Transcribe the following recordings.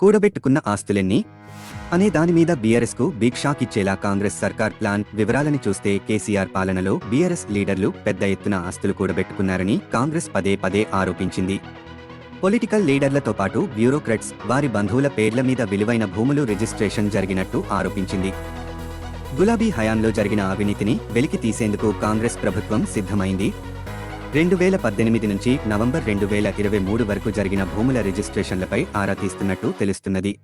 కూడబెట్టుకున్న ఆస్తులెన్ని? అనే దాని మీద బీఆర్ఎస్కు బిగ్ షాక్ ఇచ్చేలా కాంగ్రెస్ సర్కార్ ప్లాన్ వివరాలని చూస్తే కేసీఆర్ పాలనలో బీఆర్ఎస్ లీడర్లు పెద్ద ఎత్తున ఆస్తులు కూడబెట్టుకున్నారని కాంగ్రెస్ పదే పదే ఆరోపించింది. పొలిటికల్ లీడర్లతో పాటు బ్యూరోక్రట్స్ వారి బంధువుల పేర్ల మీద విలువైన భూములు రిజిస్ట్రేషన్ జరిగినట్టు ఆరోపించింది. గులాబీ హయాంలో జరిగిన అవినీతిని వెలికి తీసేందుకు కాంగ్రెస్ ప్రభుత్వం సిద్ధమైంది. రెండు వేల పద్దెనిమిది నుంచి నవంబర్ రెండు వేల ఇరవై మూడు వరకు జరిగిన భూముల రిజిస్ట్రేషన్లపై ఆరా తీస్తున్నట్టు తెలుస్తున్నది.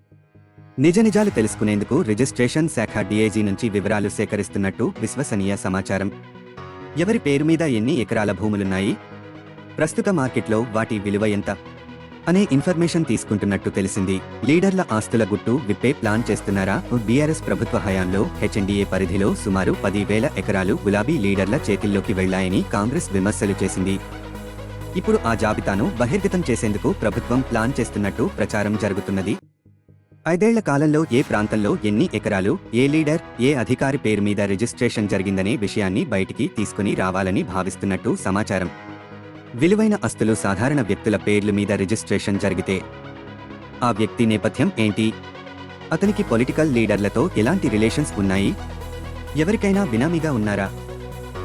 నిజ నిజాలు తెలుసుకునేందుకు రిజిస్ట్రేషన్ శాఖ డీఏజీ నుంచి వివరాలు సేకరిస్తున్నట్టు విశ్వసనీయ సమాచారం. ఎవరి పేరు మీద ఎన్ని ఎకరాల భూములున్నాయి? ప్రస్తుత మార్కెట్లో వాటి విలువ ఎంత? అనే ఇన్ఫర్మేషన్ తీసుకుంటున్నట్టు తెలిసింది. లీడర్ల ఆస్తుల గుట్టు విప్పే ప్లాన్ చేస్తున్నారా? బీఆర్ఎస్ ప్రభుత్వ హయాంలో హెచ్ఎండిఏ పరిధిలో సుమారు పది వేల ఎకరాలు గులాబీ లీడర్ల చేతిల్లోకి వెళ్ళాయని కాంగ్రెస్ విమర్శలు చేసింది. ఇప్పుడు ఆ జాబితాను బహిర్గతం చేసేందుకు ప్రభుత్వం ప్లాన్ చేస్తున్నట్టు ప్రచారం జరుగుతున్నది. ఐదేళ్ళ కాలంలో ఏ ప్రాంతంలో ఎన్ని ఎకరాలు ఏ లీడర్ ఏ అధికారి పేరు మీద రిజిస్ట్రేషన్ జరిగిందనే విషయాన్ని బయటికి తీసుకుని రావాలని భావిస్తున్నట్టు సమాచారం. విలువైన అస్తులు సాధారణ వ్యక్తుల పేర్ల మీద రిజిస్ట్రేషన్ జరిగితే ఆ వ్యక్తి నేపథ్యం ఏంటి? అతనికి పొలిటికల్ లీడర్లతో ఎలాంటి రిలేషన్స్ ఉన్నాయి? ఎవరికైనా బినామీగా ఉన్నారా?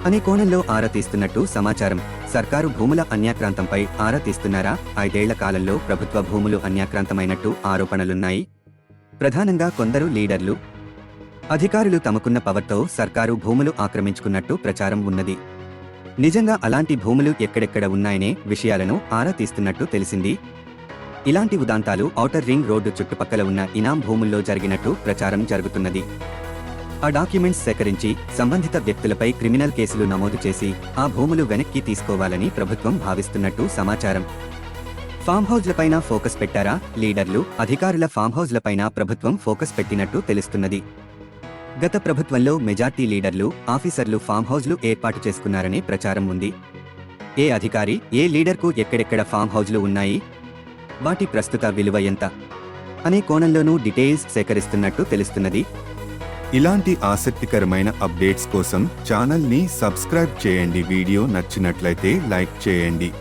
అనే కోణంలో ఆరా తీస్తున్నట్టు సమాచారం. సర్కారు భూముల అన్యాక్రాంతంపై ఆరా తీస్తున్నారా? ఐదేళ్ళ కాలంలో ప్రభుత్వ భూములు అన్యాక్రాంతమైనట్టు ఆరోపణలున్నాయి. ప్రధానంగా కొందరు లీడర్లు అధికారులు తమకున్న పవర్తో సర్కారు భూములు ఆక్రమించుకున్నట్టు ప్రచారం ఉన్నది. నిజంగా అలాంటి భూములు ఎక్కడెక్కడ ఉన్నాయనే విషయాలను ఆరా తీస్తున్నట్టు తెలిసింది. ఇలాంటి ఉదాంతాలు ఔటర్ రింగ్ రోడ్డు చుట్టుపక్కల ఉన్న ఇనాం భూముల్లో జరిగినట్టు ప్రచారం జరుగుతున్నది. ఆ డాక్యుమెంట్స్ సేకరించి సంబంధిత వ్యక్తులపై క్రిమినల్ కేసులు నమోదు చేసి ఆ భూములు వెనక్కి తీసుకోవాలని ప్రభుత్వం భావిస్తున్నట్టు సమాచారం. ఫామ్ హౌజ్లపైన ఫోకస్ పెట్టారా? లీడర్లు అధికారుల ఫామ్ హౌజ్లపైన ప్రభుత్వం ఫోకస్ పెట్టినట్టు తెలుస్తున్నది. గత ప్రభుత్వంలో మెజార్టీ లీడర్లు ఆఫీసర్లు ఫామ్ హౌజ్లు ఏర్పాటు చేసుకున్నారనే ప్రచారం ఉంది. ఏ అధికారి ఏ లీడర్కు ఎక్కడెక్కడ ఫామ్ హౌజ్లు ఉన్నాయి? వాటి ప్రస్తుత విలువ ఎంత? అనే కోణంలోనూ డీటెయిల్స్ సేకరిస్తున్నట్టు తెలుస్తున్నది. ఇలాంటి ఆసక్తికరమైన అప్డేట్స్ కోసం ఛానల్ని సబ్స్క్రైబ్ చేయండి. వీడియో నచ్చినట్లయితే లైక్ చేయండి.